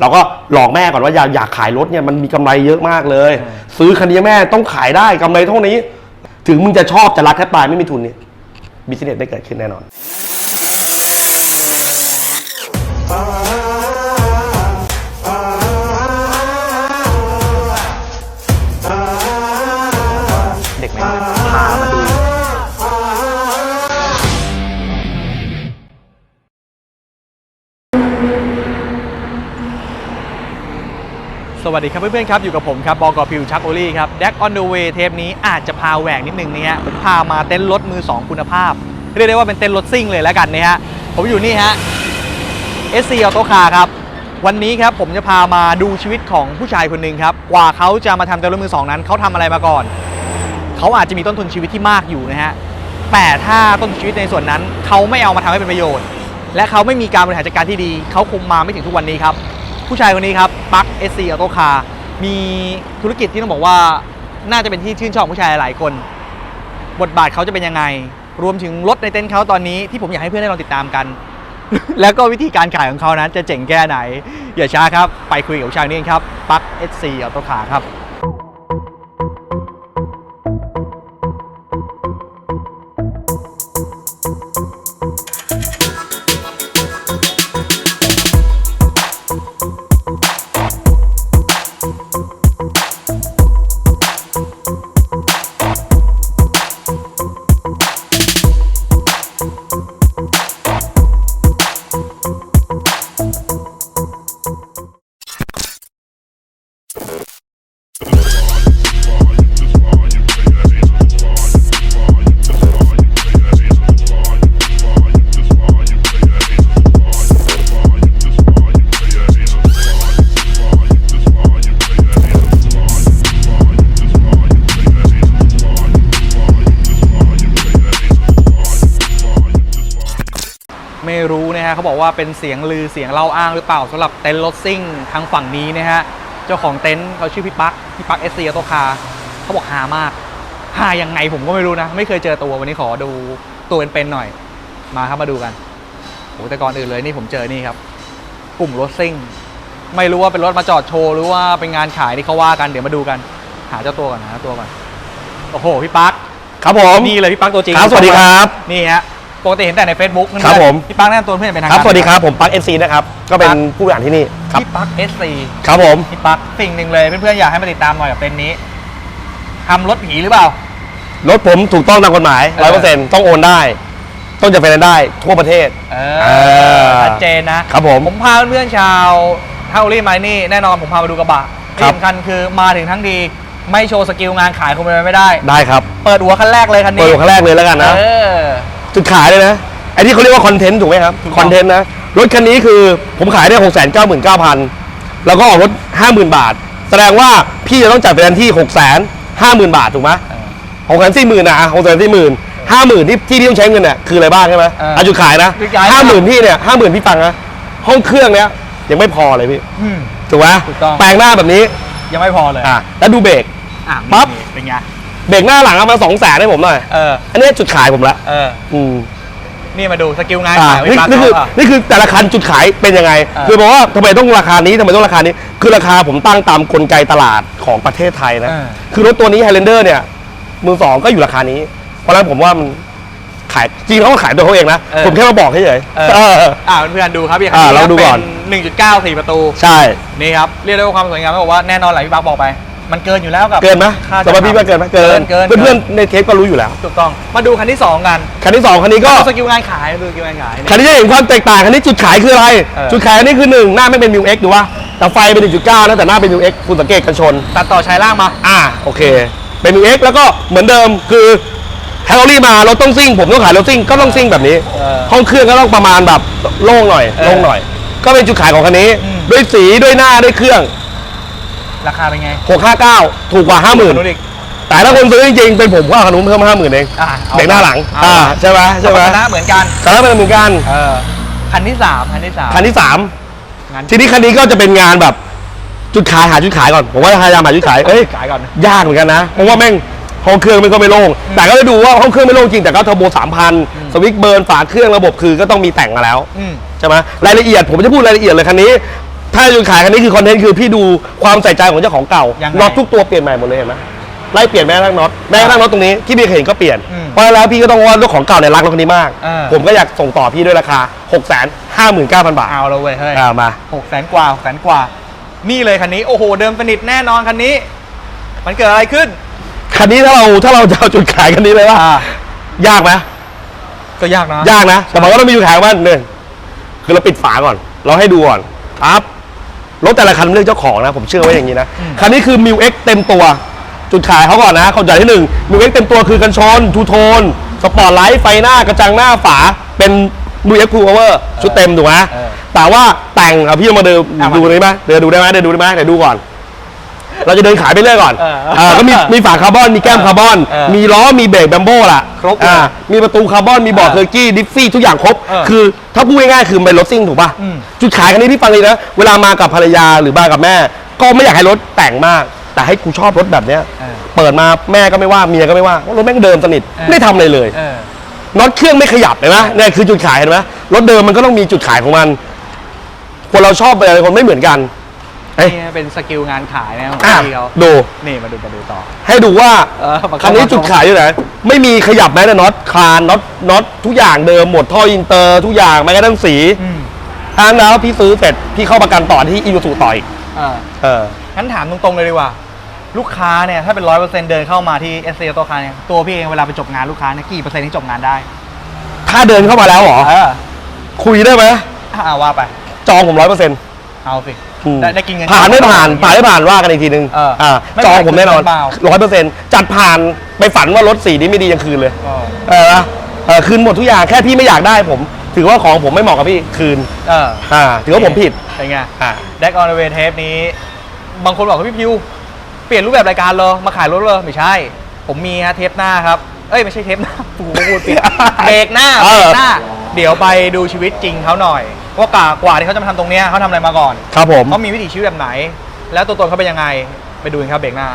เราก็หลอกแม่ก่อนว่าอยากอยากขายรถเนี่ยมันมีกำไรเยอะมากเลยเออซื้อคันนี้แม่ต้องขายได้กำไรเท่านี้ ถึงมึงจะชอบจะรักแทบตายไม่มีทุนเนี่ยบิสเนสไม่เกิดขึ้นแน่นอน สวัสดีครับเพื่อนๆครับอยู่กับผมครับบอกอพิวชักโอลี่ครับแดกออนเดอะเวย์เทปนี้อาจจะพาแหวกนิดนึงนะฮะผมพามาเต้นรถมือ 2 คุณภาพ เรียกได้ว่าเป็นเต้นรถซิ่งเลยแล้วกันนะฮะผมอยู่นี่ฮะ SC Auto Car ครับ วันนี้ครับผมจะพามาดูชีวิตของผู้ชายคนหนึ่งครับ กว่าเขาจะมาทำเต้นรถมือสองนั้นเขาทำอะไรมาก่อน เขาอาจจะมีต้นทุนชีวิตที่มากอยู่นะฮะแต่ถ้าต้นทุนชีวิตในส่วนนั้นเขาไม่เอามาทำให้เป็นประโยชน์ และเขาไม่มีการบริหารจัดการที่ดีเขาคงมาไม่ถึงทุกวันนี้ครับ ผู้ชายคนนี้ครับปักเอสซีออโต้คาร์มีธุรกิจที่ต้องบอกว่าน่าจะเป็นที่ชื่นชอบของผู้ชายหลายคน บทบาทเขาจะเป็นยังไง รวมถึงรถในเต็นท์เขาตอนนี้ที่ผมอยากให้เพื่อนได้ลองติดตามกัน แล้วก็วิธีการขายของเขานั้นจะเจ๋งแค่ไหน อย่าช้าครับ ไปคุยกับผู้ชายนี้ครับปักเอสซีออโต้คารับไม่ ว่าเป็นเสียงลือเสียงเล่าอ้างหรือเปล่าสำหรับเต็นท์รถซิ่งทางฝั่งนี้นะฮะเจ้าของเต็นท์เขาชื่อพี่ปักพี่ปักเอสซีอโตคาเขาบอกหามากหายังไงผมก็ไม่รู้นะ ไม่เคยเจอตัววันนี้ขอดูตัวเป็นๆหน่อย มาครับมาดูกันโอ้แต่ก่อนอื่นเลยนี่ผมเจอนี่ครับ กลุ่มรถซิ่ง ไม่รู้ว่าเป็นรถมาจอดโชว์หรือว่าเป็นงานขายที่เขาว่ากันเดี๋ยวมาดูกัน หาเจ้าตัวก่อนหาเจ้าตัวก่อนโอ้โหพี่ปักครับผมนี่เลยพี่ปักตัวจริงครับสวัสดีครับนี่ฮะ ปกติเห็นแต่ใน Facebook นั่นครับแหละผม พี่ปักแนะนำตัวเพื่อนเป็นทางคการรับ สวัสดีครับ ผมปักเอซีนะครับ ก็เป็นปักผู้บริหารที่นี่ ครับ พี่ปัก SC ครับผม พี่ปักสิ่งหนึ่งเลยเพื่อนๆอยากให้มาติดตามหน่อยกับเต็นท์นี้ทำรถผีหรือเปล่า รถผมถูกต้องตามกฎหมายเอร้อยอเปอร์เซ็นต์ต้องโอนได้ ต้องจะเป็นได้ ทั่วประเทศ เอเอออชัดเจนนะครับผมผมพาเพื่อนๆชาวเท่ารีมานี่แน่นอนผมพามาดูกระบะครัที่บสำคัญคือมาถึงทั้งดีไม่โชว์สกิลงานขายคงเป็นไปไม่ได้ ได้ครับเปิดหัวคันแรกเลยคันเปินี้ดหัวครั้งแรกเลยแล้วกันนะ เออ จุดขายเลยนะไอ้ที่เขาเรียกว่าคอนเทนต์ถูกไหมครับถูกต้องคอนเทนต์นะรถคันนี้คือผมขายได้หกแสนเก้าหมื่นเก้าพันแล้วก็ออกรถห้าหมื่นบาท แสดงว่าพี่จะต้องจ่ายเป็นที่หกแสนห้าหมื่นบาทถูกไหมเออหกแสนสี่หมื่นนะหกแสนสี่หมื่นห้าหมื่นที่ที่พี่ต้องใช้เงินเนี่ยคืออะไรบ้างใช่ไหมเอออะจุดขายนะจุดขาย ห้าหมื่นพี่เนี่ยห้าหมื่นพี่ฟังนะห้องเครื่องเนี้ยยังไม่พอเลยพี่อืม ถูกไหมถูกต้อง แปลงหน้าแบบนี้ยังไม่พอเลยอะแล้วดูเบรก อะปั๊บนี่เป็นไง เบรกหน้าหลังเอามาสองแสนให้ผมหน่อย เออ อันนี้จุดขายผมละเออ อืมนี่มาดูสกิลงานอ่าขายนี่พี่ปักนี่คือเขาอะ นี่คือแต่ละคันจุดขายเป็นยังไง อ่าคือบอกว่าทำไมต้องราคานี้ทำไมต้องราคานี้ คือราคาผมตั้งตามกลไกตลาดของประเทศไทยนะเออคือรถตัวนี้ Highlander เนี่ย มือสองก็อยู่ราคานี้ เพราะฉะนั้นผมว่ามันขายจริงเขาก็ขายตัวเขาเองนะ เออผมแค่มาบอกเฉยเออ ๆเออ อ่าเพื่อนๆดูครับพี่อ่าเราดูก่อนเป็น1.9 4ประตู ใช่ นี่ครับ เรียกได้ว่าความสวยงามต้องบอกว่าแน่นอนแหละพี่ปักบอกไป มันเกินอยู่แล้วกับเกินไหมค่าสำหรับพี่ว่าเกินไหมเกินเกินเพื่อนๆในเทปก็รู้อยู่แล้ว ถูกต้อง มาดูคันที่ 2 กันคันที่สองคันนี้ก็ดูสกิลงานขายดูสกิลงานขายนี่คันนี้จะเห็นความแตกต่างคันนี้จุดขายคืออะไร เออ จุดขายอันนี้คือหนึ่งหน้าไม่เป็นมิวเอ็กดูว่าแต่ไฟเป็น 1.9นะแต่หน้าเป็นมิวเอ็กคุณสังเกตกันชน ตัดต่อชายล่างมา อ่าโอเค เป็นมิวเอ็กแล้วก็เหมือนเดิมคือแฮร์รี่มารถต้องซิ่ง ผมต้องขายรถซิ่งก็ต้องซิ่งแบบนี้เออห้องเครื่องก็ต้องประมาณแบบโล่งหน่อยเออโล่งหน่อย ก็เป็นจุดขายของคันนี้ อืม ด้วยสีด้วยหน้าด้วยเครื่อง ราคาเป็นไง659 ถูกกว่า 50,000ดูดิแต่ถ้าคนซื้อจริงๆ เป็นผมก็เอาคันนู้นเพิ่ม 50,000 เองอะอเบรกหน้าหลัง เอ่าใช่ไหมใช่ไหมสถานะเหมือนกัน แต่ถ้าเป็นเหมือนกันเออ คันที่3คันที่3คันที่สามงานทีนี้คันนี้ก็จะเป็นงานแบบจุดขายหาจุดขายก่อน ผมว่าพยายามหาจุดขายเอ้ย ขายก่อน ยากเหมือนกันนะ เพราะว่าแม่งห้องเครื่องมันก็ไม่โล่ง แต่ก็ไปดูว่าห้องเครื่องไม่โล่งจริง แต่ก็เทอร์โบสามพันสวิตช์เบิร์น ฝาเครื่องระบบคือก็ต้องมีแต่งมาแล้ว อืม ใช่ไหมรายละเอียดผมจะพูดรายละเอียดเลยคันนี้ ถ้าจุดขายคันนี้คือคอนเทนต์คือพี่ดูความใส่ใจของเจ้าของเก่ายังไงน็อตทุกตัวเปลี่ยนใหม่หมดเลยเห็นไหมไล่เปลี่ยนแม้กระทั่งน็อตแม้กระทั่งน็อตตรงนี้ที่พี่เคยเห็นก็เปลี่ยนอืมเพราะฉะนั้นแล้วพี่ก็ต้องว่าเจ้าของเก่าเนี่ยรักรถคันนี้มาก อ่า ผมก็อยากส่งต่อพี่ด้วยราคา 6 5 9 0 0 0 บาทเอาแล้วเว้ยเฮ้ย อ่ามา หกแสนกว่าหกแสนกว่า นี่เลยคันนี้ โอ้โห เดิมสนิทแน่นอนคันนี้ มันเกิดอะไรขึ้น คันนี้ถ้าเราถ้าเราจะเอาจุดขายคันนี้เลยว่าอ่า ยากไหมก็ยากนะ ยากนะ แต่มันก็ต้องมีจุดขายของมันหนึ่งคือเราปิดฝาก่อน เราให้ดูก่อนปั๊บ รถแต่ละคันเลือกเจ้าของนะ ผมเชื่อไว้อย่างนี้นะอืมคันนี้คือมิวเอ็กเต็มตัว จุดขายเขาก่อนนะเขาจ่ายที่หนึ่งมิวเอ็กเต็มตัวคือกันชนทูโทน สปอร์ตไลท์ ไฟหน้ากระจังหน้าฝาเป็นมิวเอ็กพูลเวอร์ชุดเต็มถูกไหมเออแต่ว่าแต่งเอาพี่เอามาเดินเอามาดูได้ไหมเดินดูได้ไหมเดินดูได้ไหมเดี๋ยวดูก่อน เราจะเดินขายไปเรื่อยก่อนเออเออก็มีมีฝาคาร์บอนมีแก้มคาร์บอน เออมีล้อมีเบรกแบมโบ้ล่ะครบเลยอ่ามีประตูคาร์บอนมีเบาะเออเคอร์กี้ดิฟฟี่ทุกอย่างครบ เออคือถ้าพูดง่ายๆคือมันเป็นรถซิ่งถูกป่ะ อืม จุดขายคันนี้พี่ฟังเลยนะ เวลามากับภรรยาหรือมากับแม่ ก็ไม่อยากให้รถแต่งมาก แต่ให้กูชอบรถแบบเนี้ย เออ เปิดมาแม่ก็ไม่ว่าเมียก็ไม่ว่าเพราะรถแม่งเดิมสนิทเออ ไม่ได้ทำอะไรเลย เออ น็อตเครื่องไม่ขยับเลยนะเนี่ยคือจุดขายเห็นไหมรถเดิมมันก็ต้องมีจุดขายของมัน คนเราชอบอะไรคนไม่เหมือนกัน เอ้ย นี่เป็นสกิลงานขายนะของอะพี่เขาดู นี่มาดูมาดูต่อ ให้ดูว่าเออมาเข้าคันนี้มาจุดขายอยู่ไหนไม่มีขยับแม้แต่น็อตคานน็อตน็อตทุกอย่างเดิมหมดท่ออินเตอร์ทุกอย่างแม้กระทั่งสีอืมอันนั้นแล้วพี่ซื้อเสร็จพี่เข้าประกันต่อที่อีซูซูต่ออีกเออ เออ งั้นถามตรงๆเลยดีกว่า ลูกค้าเนี่ย ถ้าเป็นร้อยเปอร์เซ็นต์เดินเข้ามาที่เอสเซตัวคาเนี่ยตัวพี่เองเวลาไปจบงานลูกค้าเนี่ยกี่เปอร์เซ็นต์ที่จบงานได้ ถ้าเดินเข้ามาแล้วเหรอ เออคุยได้ไหมอ่าว่าไป จองผมร้อยเปอร์เซ็นต์เอาสิ ได้ได้กินเงินผ่านไม่ผ่านผ่านไม่ผ่านว่ากันอีกทีนึงเอออ่ไม่จองผมแน่นอนเปล่าร้อยเปอร์เซ็นต์จัดผ่านไปฝันว่ารถสีนี้ไม่ดียังคืนเลยเออเออนะเออคืนหมดทุกอย่างแค่พี่ไม่อยากได้ผม ถือว่าของผมไม่เหมาะกับพี่คืนเอออ่าถือว่าผมผิดเป็นไง อ่าแดกออนเวเทปนี้ บางคนบอกว่าพี่พิว เปลี่ยนรูปแบบรายการเลยมาขายรถเลยไม่ใช่ ผมมีฮะเทปหน้าครับ เอ้ย ไม่ใช่เทปหน้า ปูพูดเปลี่ยนเบรกหน้าเอเบรอกหน้า เดี๋ยวไปดูชีวิตจริงเขาหน่อย ว่ากว่ากว่าที่เขาจะมาทำตรงเนี้ยเขาทำอะไรมาก่อนครับผม เขามีวิถีชีวิตแบบไหน แล้วตัวตนเขาเป็นยังไงไปดูกันครับเบรกหน้า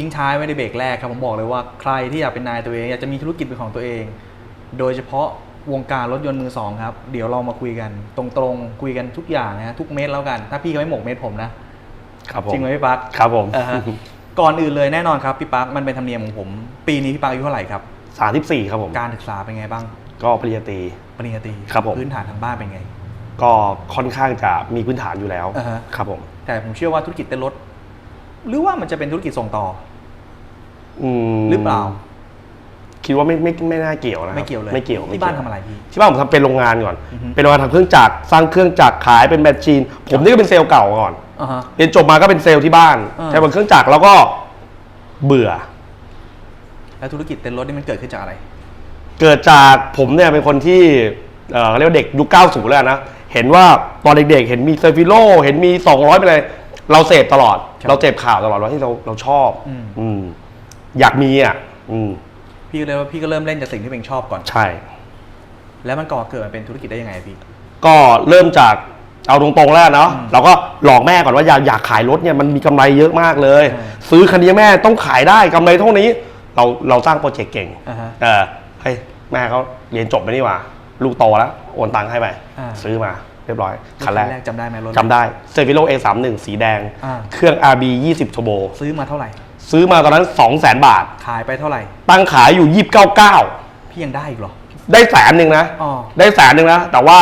ที่ผมทิ้งท้ายไว้ในเบรกแรกครับผมบอกเลยว่าใครที่อยากเป็นนายตัวเอง อยากจะมีธุรกิจเป็นของตัวเอง โดยเฉพาะวงการรถยนต์มือสองครับ เดี๋ยวเรามาคุยกัน ตรงๆ คุยกันทุกอย่างนะฮะทุกเม็ดแล้วกัน ถ้าพี่เขาไม่หมกเม็ดผมนะครับผมจริงไหมพี่ปักครับผมอ่าฮะก่อนอื่นเลยแน่นอนครับพี่ปักมันเป็นธรรมเนียมของผม ปีนี้พี่ปักอายุเท่าไหร่ครับสามสิบสี่ครับผมการศึกษาเป็นไงบ้าง ก็ปริญญาตรีปริญญาตรีครับผมพื้นฐานทางบ้านเป็นไง ก็ค่อนข้างจะมีพื้นฐานอยู่แล้วอ่าฮะครับผมแต่ผมเชื่อว่าธุรกิจเต้นรถหรือว่ามันจะเป็นธุรกิจส่งต่ออืม หรือเปล่า คิดว่าไม่ไม่ไม่น่าเกี่ยวนะไม่เกี่ยวเลยไม่เกี่ยวที่บ้านม่ทำเกี่ยวอะไรพี่ที่บ้านผมทำเป็นโรงงานก่อนอือฮึเป็นโรงงานทำเครื่องจักรสร้างเครื่องจักรขายเป็นแมชชีน ผมนี่ก็เป็นเซลล์เก่าก่อนอ่าฮะเรียนจบมาก็เป็นเซลล์ที่บ้านอ่าใช้บนเครื่องจักรแล้วก็เบื่อ แล้วธุรกิจเต้นรถนี่มันเกิดขึ้นจากอะไร เกิดจากผมเนี่ยเป็นคนที่เอ่อเขาเรียกว่าเด็กยุค 90 แล้วนะ เห็นว่าตอนเด็กๆ เห็นมีเซอร์ฟิโล เห็นมี 200 ไปเลย เราเสพตลอดครับเราเสพข่าวตลอดว่าที่เราเราชอบ อืม อืมอยากมีอะ อืม พี่ก็เลยว่าพี่ก็เริ่มเล่นจากสิ่งที่ตัวเองชอบก่อน ใช่ แล้วมันก่อเกิดมาเป็นธุรกิจได้ยังไงพี่ ก็เริ่มจากเอาตรงๆแล้วเนาะอืมเราก็หลอกแม่ก่อนว่าอยากอยากขายรถเนี่ยมันมีกำไรเยอะมากเลยอืมซื้อคันนี้แม่ต้องขายได้กำไรเท่านี้ เราเราสร้างโปรเจกต์เก่งอ่าฮะเออเฮ้ยแม่เขาเรียนจบไปนี่หว่า ลูกโตแล้วโอนตังค์ให้ไปอ่า ซื้อมาเรียบร้อยคันแรกจำได้ไหมรถ จำได้เซฟิโล A31 สีแดง อ่า เครื่อง RB 20 Turbo ซื้อมาเท่าไหร่ ซื้อมาตอนนั้น 200,000บาท ขายไปเท่าไหร่ ตั้งขายอยู่299พี่ยังได้อีกเหรอ ได้แสนหนึ่งนะ อ๋อ ได้แสนหนึ่งนะ แต่ว่า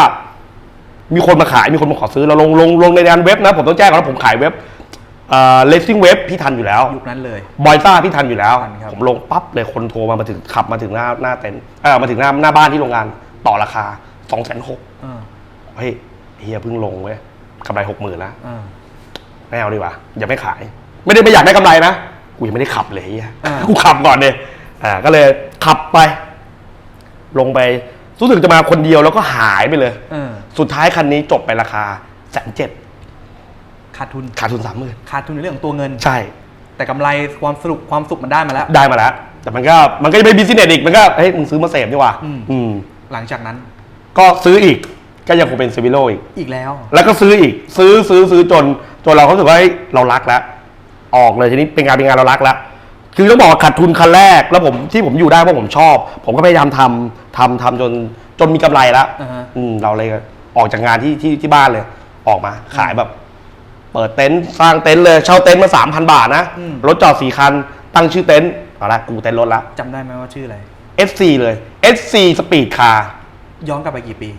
มีคนมาขายมีคนมาขอซื้อเราลงลงลงในงานเว็บนะ ผมต้องแจ้งก่อนว่าผมขายเว็บเอ่อเลสซิ่งเว็บพี่ทันอยู่แล้ว ยุคนั้นเลย บอยซ่าพี่ทันอยู่แล้ว ทันครับ ผมลงปั๊บเลยคนโทรมามาถึงขับมาถึงหน้าหน้าเต็นท์เออมาถึงหน้าหน้าบ้านที่โรงงานต่อราคา2องแสนหกอ่าเฮ้ยเฮียเพิ่งลงเว้ยกำไรหกหมื่นแล้วอ่าไม่เอาดีกว่าอย่าไม่ขาย ไม่ได้ไม่อยากได้กำไรนะ กูยังไม่ได้ขับเลยเฮียอ่ากูขับก่อนเนี่ยอ่าก็เลยขับไป ลงไปรู้สึกจะมาคนเดียวแล้วก็หายไปเลย เออ สุดท้ายคันนี้จบไปราคาแสนเจ็ดขาดทุนขาดทุนสามหมื่นขาดทุนในเรื่องของตัวเงิน ใช่ แต่กำไรความสนุกความสุขมันได้มาแล้ว ได้มาแล้ว แต่มันก็มันก็จะเป็นบิสเนสอีก มันก็เฮ้ยมึงซื้อมาเสพดีกว่าอืม อืม หลังจากนั้นก็ซื้ออีกก็ยังคงเป็นเซฟิโลอีก อีกแล้ว แล้วก็ซื้ออีก ซื้อซื้อซื้อจนจนเราก็รู้สึกว่าเฮ้ยเรารักแล้ว ออกเลยทีนี้เป็นงานเป็นงานเรารักแล้วคือต้องบอกว่าขาดทุนคันแรก แล้วผมที่ผมอยู่ได้เพราะผมชอบ ผมก็พยายามทำทำทำจนจนมีกำไรแล้วอ่าฮะ อืมเราเลยออกจากงานที่ที่ที่บ้านเลย ออกมาขายแบบ เปิดเต็นท์สร้างเต็นท์เลยเช่าเต็นท์มาสามพันบาทนะอืม รถจอดสี่คัน ตั้งชื่อเต็นท์เอาละกูเต็นท์รถละ จำได้ไหมว่าชื่ออะไร SC เลย SC Speed Car ย้อนกลับไปกี่ปี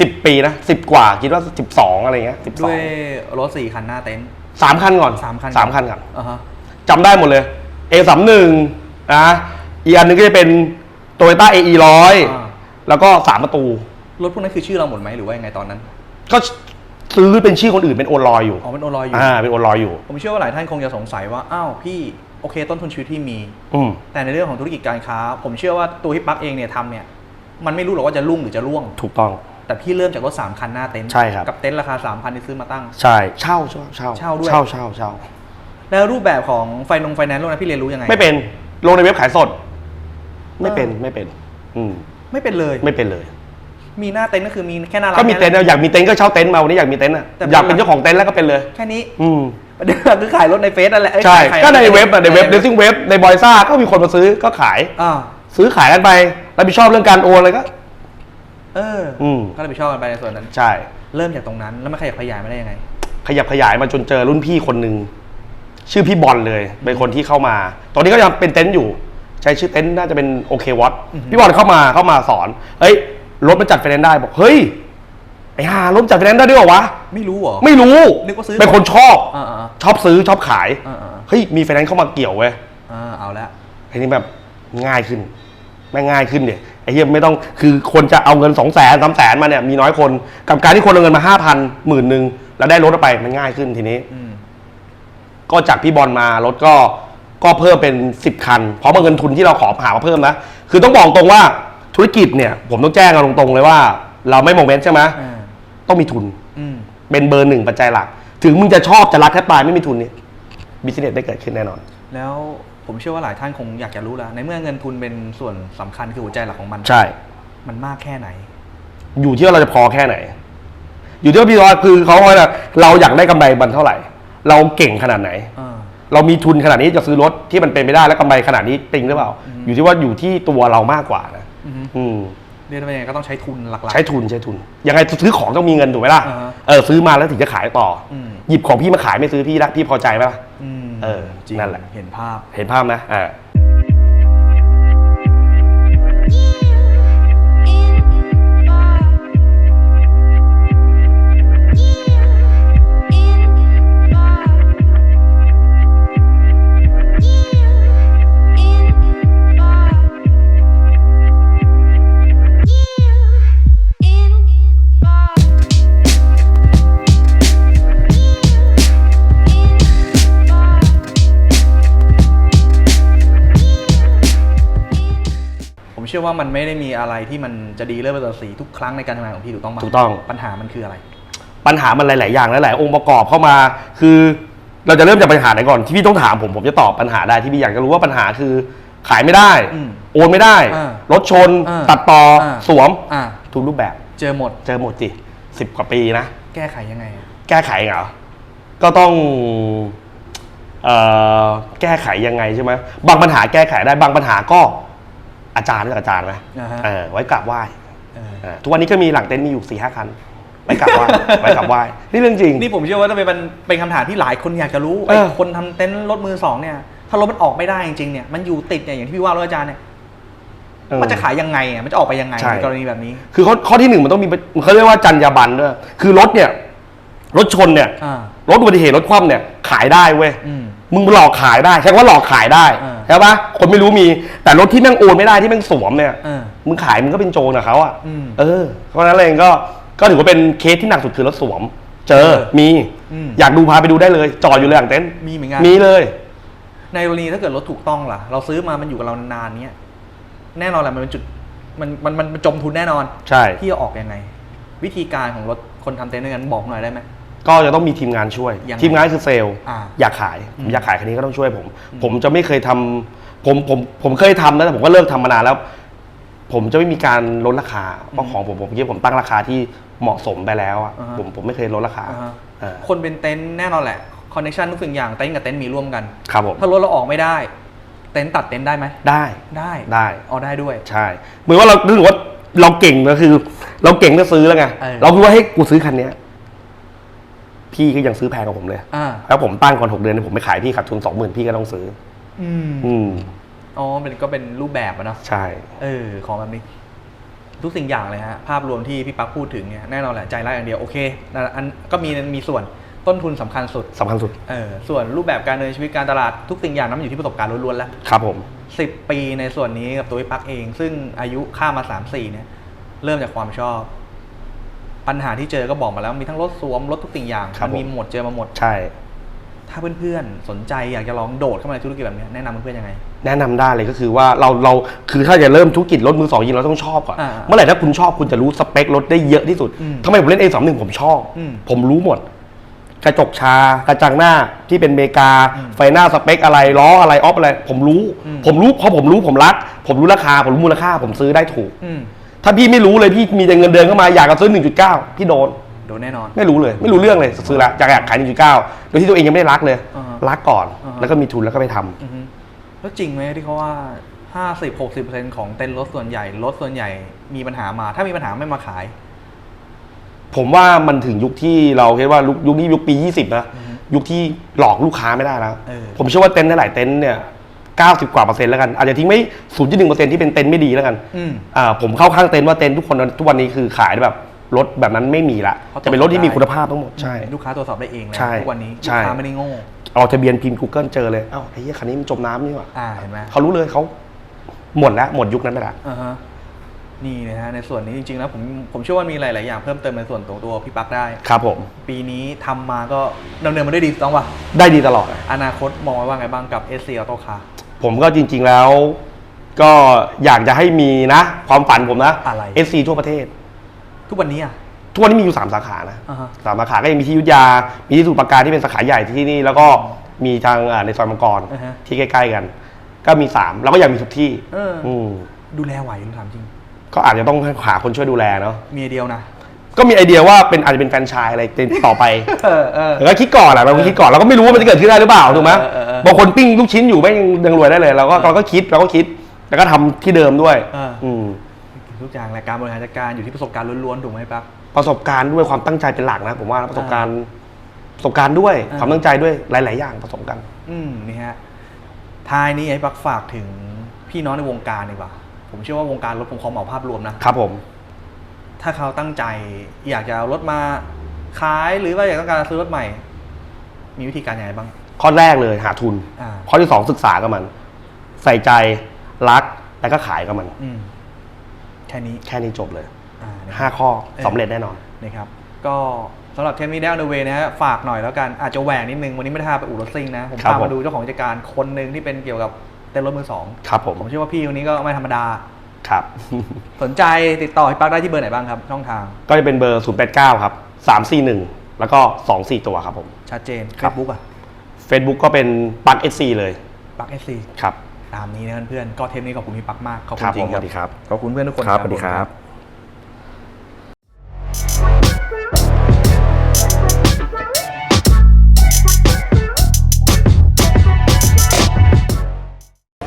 สิบปีนะสิบกว่าคิดว่าสิบสองอะไรเงี้ยสิบสอด้วงยรถสี่คันหน้าเต็นท์ สามคันก่อนสามคัน สามคันก่อนอ่าฮะจำได้หมดเลย A สามหนึ่งนะอีกอันหนึงก็จะเป็น Toyota AE ร้อยอ่าแล้วก็สามประตู รถพวกนั้นคือชื่อเราหมดไหมหรือว่ายังไงตอนนั้นก็ซื้อเป็นชื่อคนอื่นเป็นโอนลอยอยู่อ๋อเป็นโอลอยอยู่ อ่าเป็นโอนลอยอยู่ ผมเชื่อว่าหลายท่านคงจะสงสัยว่าอ้าวพี่โอเค ต้นทุนชีวิตที่มี อืมแต่ในเรื่องของธุรกิจการค้า ผมเชื่อว่าตัวพี่ปั๊กเองเนี่ยทำเนี่ยมันไม่รู้หรอกว่าจะรุ่งหรือจะร่วง ถูกต้อง แต่พี่เริ่มจากรถ3คันหน้าเต็นท์ใช่ครับ กับเต็นท์ราคา3,000ที่ซื้อมาตั้ง ใช่เช่าเช่าเช่าเช่าด้วย เช่าเช่าเช่าแล้วรูปแบบของไฟนงไฟแนนซ์โลกนั้นพี่เรียนรู้ยังไง ไม่เป็นลงในเว็บขายสด ไม่เป็นไม่เป็น อืมไม่เป็นเลย ไม่เป็นเลย มีหน้าเต็นท์ก็คือมีแค่หน้าร้านก็มีเต็นท์แค่อะอยากมีเต็นท์ก็เช่าเต็นท์มาวันนี้อยากมีเต็นท์อะแต่อยากเป็นเจ้าของเต็นท์แล้วก็เป็นเลย แค่นี้ อืมประเด็นคือขายรถในเฟซนั่นแหละเอ้ยใช่ ขายก็ในเว็บอะในเว็บในเดซิ่งเว็บในบอยซ่าก็มีคนมาซื้อก็ขาย อ่า ซื้อขายกันไปรับผิดชอบเรื่องการโอนอะไรก็ เอออม ก็รับผิดชอบกันไปในส่วนนั้น ใช่ เริ่มจากตรงนั้นแล้วมันขยับขยายมาได้ยังไง ขยับขยายมาจนเจอรุ่นพี่คนหนึ่งชื่อพี่บอลเลยเป็นคนที่เข้ามา ตอนนี้ก็ยังเป็นเต็นท์อยู่ ใช้ชื่อเต็นท์น่าจะเป็นโอเควอตอือฮึ พี่บอลเข้ามาเข้ามาสอนเฮ้ยรถมันจัดไฟแนนซ์ได้บอกเฮ้ยไอ้ห่ารถจัดไฟแนนซ์ได้ด้วยเหรอวะไม่รู้เหรอ ไม่รู้นึกว่าซื้อ เป็นคนชอบอ่าอ่าชอบซื้อชอบขายอ่าอ่าเฮ้ยมีไฟแนนซ์เข้ามาเกี่ยวเว้ย อ่าเอาละ ไอ้นี่แบบง่ายขึ้นแม่งง่ายขึ้นเดี๋ย ไอ้เหี้ยไม่ต้องคือคนจะเอาเงินสองแสนสามแสนมาเนี่ยมีน้อยคนกับการที่คนเอาเงินมาห้าพันหมื่นหนึ่งแล้วได้รถไปมันง่ายขึ้นทีนี้ อืม ก็จากพี่บอลมารถก็ก็เพิ่มเป็นสิบคัน เพราะว่าเงินทุนที่เราขอหามาเพิ่มนะ คือต้องบอกตรงว่าธุรกิจเนี่ย ผมต้องแจ้งกันตรงๆเลยว่า เราไม่โมเมนต์ใช่ไหมอ่า ต้องมีทุน อืม เป็นเบอร์หนึ่งปัจจัยหลัก ถึงมึงจะชอบจะรักแทบตายไม่มีทุนเนี่ยบิสเนสได้เกิดขึ้นแน่นอน แล้ว ผมเชื่อว่าหลายท่านคงอยากจะรู้แล้ว ในเมื่อเงินทุนเป็นส่วนสำคัญคือหัวใจหลักของมัน ใช่ มันมากแค่ไหน อยู่ที่ว่าเราจะพอแค่ไหน อยู่ที่ว่าพี่ว่าคือเขาว่าเราอยากได้กำไรมันเท่าไหร่ เราเก่งขนาดไหนอ่าเรามีทุนขนาดนี้จะซื้อรถที่มันเป็นไปได้และกำไรขนาดนี้จริงหรือเปล่าอืมอยู่ที่ว่าอยู่ที่ตัวเรามากกว่านะอือฮึอืม เรียกได้ว่ายังไงก็ต้องใช้ทุนหลักๆ ใช้ทุนใช้ทุน ยังไงซื้อของต้องมีเงินถูกไหมล่ะ อ่าฮะเออซื้อมาแล้วถึงจะขายต่ออม หยิบของพี่มาขายไม่ซื้อพี่ละพี่พอใจไหมล่ะ อืมเออจริงนั่นแหละ เห็นภาพ เห็นภาพนะอ่า ชื่อว่ามันไม่ได้มีอะไรที่มันจะดีเลิศประเสริฐสีทุกครั้งในการทำงานของพี่ถูกต้องปะถูกต้อง ปัญหามันคืออะไร ปัญหามันหลาย ๆ อย่างหลาย ๆ องค์ประกอบเข้ามา คือเราจะเริ่มจากปัญหาไหนก่อนที่พี่ต้องถามผมผมจะตอบปัญหาได้ที่พี่อยากจะรู้ว่าปัญหาคือ ขายไม่ได้ อืมโอนไม่ได้ อ่ารถชน อ่าตัดต่ออา สวมอ่าทุกรูปแบบ เจอหมดเจอหมดสิสิบกว่าปีนะ แก้ไขยังไงอะแก้ไขเหรอ ก็ต้องเอ่อแก้ไขยังไงใช่ไหมบางปัญหาแก้ไขได้บางปัญหาก็ อาจารย์เรียกอาจารย์ไหมอ่าฮะ เออไว้กราบไหว้เออเออทุกวันนี้ก็มีหลังเต็นท์มีอยู่สี่ห้าคันไว้กราบไหว้ ไว้กราบไหว้นี่เรื่องจริง นี่ผมเชื่อว่าจะเป็นเป็นคำถามที่หลายคนอยากจะรู้เออไอ้คนทำเต็นท์รถมือสองเนี่ย ถ้ารถมันออกไม่ได้จริงๆเนี่ยมันอยู่ติดเนี่ยอย่างที่พี่ว่ารถอาจารย์เนี่ยเออ มันจะขายยังไงอะมันจะออกไปยังไงใช่ ในกรณีแบบนี้ คือข้อข้อที่หนึ่งมันต้องมีเขาเรียกว่าจรรยาบรรณด้วยคือรถเนี่ย รถชนเนี่ย อ่ารถอุบัติเหตุรถคว่ำเนี่ยขายได้เว้ย อืม มึงหลอกขายได้ใช่ว่าหลอกขายได้ อ่าใช่ปะคนไม่รู้มี แต่รถที่แม่งโอนไม่ได้ที่แม่งสวมเนี่ยเออมึงขายมึงก็เป็นโจรกับเขาอะอืมเออ เพราะฉะนั้นเองก็ก็ถือว่าเป็นเคสที่หนักสุดคือรถสวม เจอเออมีอืมอยากดูพาไปดูได้เลยจอดอยู่เลยหลังเต็นท์มีเหมือนกัน มีเลย ในกรณีถ้าเกิดรถถูกต้องล่ะ เราซื้อมามันอยู่กับเรานานๆเนี้ยแน่นอนแหละมันเป็นจุดมันมันมันมันจมทุนแน่นอนใช่ พี่จะออกยังไง วิธีการของรถคนทำเต็นท์ด้วยกันบอกหน่อยได้ไหม ก็จะต้องมีทีมงานช่วย ยังไงทีมงานคือเซลล์อ่า อยากขายผมอยากขายคันนี้ก็ต้องช่วยผม ผมจะไม่เคยทำผมผมผมเคยทำนะแต่ผมก็เลิกทำมานานแล้ว ผมจะไม่มีการลดราคาเพราะของผมผมคิดว่าผมตั้งราคาที่เหมาะสมไปแล้วอะอ่าฮะผมผมไม่เคยลดราคาอ่าฮะ อ่าคนเป็นเต็นท์แน่นอนแหละคอนเนคชันทุกสิ่งอย่างเต็นท์กับเต็นท์มีร่วมกัน ครับผมถ้ารถเราออกไม่ได้ เต็นท์ตัดเต็นท์ได้ไหมได้ได้ได้ เอาได้ด้วย ใช่เหมือนว่าเรารู้สึกว่าเราเก่งก็คือ เราเก่งก็ซื้อแล้วไงเออ เราคิดว่าให้ยกูซื้อคันเนี้ย พี่ก็ยังซื้อแพงกว่าผมเลย อ่า แล้วผมตั้งก่อนหกเดือนผมไปขายพี่ขาดทุนสองหมื่นพี่ก็ต้องซื้อ อืม อืม อ๋อเป็นก็เป็นรูปแบบอะเนาะ ใช่ เออ ของแบบนี้ ทุกสิ่งอย่างเลยฮะ ภาพรวมที่พี่ปั๊กพูดถึงเนี่ย แน่นอนแหละ ใจรักอย่างเดียว โอเคนะอันก็มี มีส่วน ต้นทุนสำคัญสุด สำคัญสุด เออ ส่วนรูปแบบการดำเนินชีวิตการตลาด ทุกสิ่งอย่างนั้นมันอยู่ที่ประสบการณ์ล้วนๆแล้ว ครับผม สิบปีในส่วนนี้กับตัวพี่ปั๊กเอง ซึ่งอายุข้ามมาสามสี่เนี่ย เริ่มจากความชอบ ปัญหาที่เจอก็บอกมาแล้วมีทั้งรถสวมรถทุกสิ่งอย่างครับมันมีผม หมดเจอมาหมด ใช่ ถ้าเพื่อนๆ สนใจอยากจะลองโดดเข้ามาในธุรกิจแบบเนี้ยแนะนำเพื่อนๆยังไง แนะนำได้เลยก็คือว่าเราเราคือถ้าจะเริ่มธุรกิจรถมือสองจริงเราต้องชอบก่อน อ่าเมื่อไหร่ถ้าคุณชอบคุณจะรู้สเปครถได้เยอะที่สุดอืมทำไมผมเล่น A21 ผมชอบ อืมผมรู้หมด กระจกชากระจังหน้าที่เป็นเมกา อืมไฟหน้าสเปคอะไรล้ออะไรออฟอะไร ผมรู้ อืม ผมรู้เพราะผมรู้ผมรัก ผมรู้ราคาผมรู้มูลค่า ผมซื้อได้ถูก อืม ถ้าพี่ไม่รู้เลยพี่มีแต่เงินเดือนเข้ามาอยากจะซื้อ 1.9 พี่โดน โดนแน่นอน ไม่รู้เลยไม่รู้เรื่องเลยซื้อละอยากอยากขาย 1.9 โดยที่ตัวเองยังไม่ได้รักเลย อ่าฮะรักก่อนอ่าฮะ แล้วก็มีทุนแล้วก็ไปทำอือฮึแล้วจริงไหมที่เขาว่าห้าสิบหกสิบเปอร์เซ็นของเต็นท์รถส่วนใหญ่รถส่วนใหญ่มีปัญหามา ถ้ามีปัญหาไม่มาขาย ผมว่ามันถึงยุคที่เราคิดว่ายุคยุคนี้ยุคปี 20 นะอือฮึยุคที่หลอกลูกค้าไม่ได้แล้ว เออ ผมเชื่อว่าเต็นท์หลายๆเต็นท์เนี่ย 90 กว่าเปอร์เซ็นต์แล้วกัน อาจจะทิ้งไม่0.1เปอร์เซ็นต์ที่เป็นเต็นท์ไม่ดีแล้วกันอืม อ่าผมเข้าข้างเต็นท์ว่าเต็นท์ทุกคนทุกวันนี้คือขายแบบรถแบบนั้นไม่มีละเพราะ จะเป็นรถที่มีคุณภาพทั้งหมดใช่ ลูกค้าตรวจสอบได้เองแล้วใช่ทุกวันนี้ใช่ลูกค้าไม่ได้โง่เอาทะเบียนพิมพ์ Google เจอเลยเอ้าไอ้เหี้ยคันนี้มันจมน้ำนี่หว่าอ่าเห็นไหมเขารู้เลยเขาหมดแล้วหมดยุคนั้นไปแล้วอ่าฮะนี่นะฮะในส่วนนี้จริงๆแล้วผมผมเชื่อว่ามีหลายๆอย่างเพิ่มเติมในส่วนตัวตัวพี่ปั๊กได้ ครับผมปีนี้ทำมาก็ดำเนินมาได้ดีถูกต้องป่ะได้ดีตลอดอนาคตมองไว้ว่าไงบ้างกับ SC Auto Car ผมก็จริง ๆแล้ว ก็อยากจะให้มีนะ ความฝันผมนะอะไร SC ทั่วประเทศ ทุกวันนี้อะ ทุกวันนี้มีอยู่ 3 สาขานะอ่าฮะ สามสาขาก็ยังมีที่อยุธยา มีที่สมุทรปราการที่เป็นสาขาใหญ่ที่นี่ แล้วก็มีทางอ่าในซอยมังกรอ่าฮะที่ใกล้ๆกัน ก็มี3แล้วก็อยากมีทุกที่เออออืมดูแลไหวหรือถามจริงก็อาจจะต้องหาคนช่วยดูแลเนาะเมียเดียวนะ ก็มีไอเดียว่าเป็นอาจจะเป็นแฟรนไชส์อะไรต่อไปเออเออ แต่ก็คิดก่อนแหละเราก็คิดก่อนเราก็ไม่รู้ว่ามันจะเกิดขึ้นได้หรือเปล่าถูกไหมเออเออเออบางคนปิ้งลูกชิ้นอยู่ไม่งยังรวยได้เลยเราก็เราก็คิดเราก็คิดแล้วก็ทำที่เดิมด้วยเอออื มทุกอย่างแหละการบริหารจัดการอยู่ที่ประสบการณ์ล้วนๆถูกไหมปั๊บ ประสบการณ์ด้วยความตั้งใจเป็นหลักนะผมว่าประสบการณ์ประสบการณ์ด้วยอ่า ความตั้งใจด้วยหลาย ๆ อย่างผสมกัน อืมนี่ฮะท้ายนี้ไอ้ปักฝากถึงพี่น้องในวงการดีกว่า ผมเชื่อว่าวงการรถผมขอเหมาภาพรวมนะครับผม ถ้าเขาตั้งใจ อยากจะเอารถมาขายหรือว่าอยากต้องการซื้อรถใหม่ มีวิธีการยังไงบ้าง ข้อแรกเลยหาทุน อ่า ข้อที่สองศึกษากับมัน ใส่ใจรักแล้วก็ขายกับมัน อืมแค่นี้แค่นี้จบเลยอ่านะคห้ารับข้อเออ สำเร็จแน่นอน นะครับ ก็สำหรับเทปนี้แดนเดเวนะฮะฝากหน่อยแล้วกันอาจจะแหวกนิดนึง วันนี้ไม่ได้พาไปอู่รถซิ่งนะ ผมครับพาผม มาดูเจ้าของกิจการคนหนึ่งที่เป็นเกี่ยวกับเต้นรถมือสองครับผม ผมเชื่อว่าพี่คนนี้ก็ไม่ธรรมดา ครับ สนใจติดต่อพี่ปักได้ที่เบอร์ไหนบ้างครับช่องทางก็จะเป็นเบอร์ 0 8 9 ครับ 341 แล้วก็ 24 ตัวครับผม ชัดเจนคเฟรับ ซบุ๊กอะ Facebook ก็เป็นปัก SC เลยปักเอสซีครับ ตามนี้นะเพื่อนๆก็เทปนี้ขอบคุณพี่ปักมากขอบคคุรัณบจริผงมคสรับวัสดีครับ ขอบคุณเพื่อนทุกคน ครับสวัสดีครับ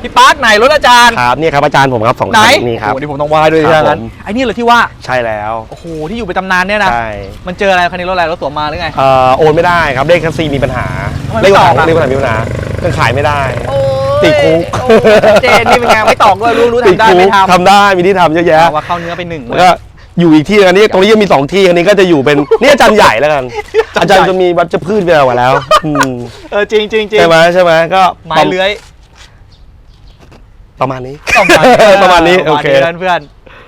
พี่ปักไหนรถอาจารย์ ครับนี่ครับอาจารย์ผมครับสองไหนท่านนี่ครับ โอ้โหนี่ผมต้องไหว้ด้วยครับใช่ไหมผม ไอ้นี่เหรอที่ว่า ใช่แล้วโอ้โห ที่อยู่เป็นตำนานเนี่ยนะ ใช่มันเจออะไรคันนี้รถอะไรรถสวมมาหรือไง เอ่อโอนไม่ได้ครับเลขคัสซีมีปัญหาทำไมเลไม่ขตปัอญบหาอะเลขปัญหามีปัญหายังขายไม่ได้โอ้ยติดคุก โอ้ยชัดเจนนี่เป็นไงไม่ตอกด้วยรู้รู้ติดทำได้คุไม่กทำทำได้มีที่ทำเยอะแยะเอาว่าเข้าเนื้อไปหนึ่งแล้วก็อยู่อีกที่อันนี้ตรงนี้ยังมีสองที่อันนี้ก็จะอยู่เป็น นี่อาจารย์ใหญ่แล้วกัน อาจารย์จะมีวัชพืชไปแล้วแล้วอืมเออจริงจริงจริงใช่ไหมใช่ไหมก็ไม้เลื้อย ประมาณนี้ ประมาณนี้ ประมาณนี้โอเค เพื่อนๆ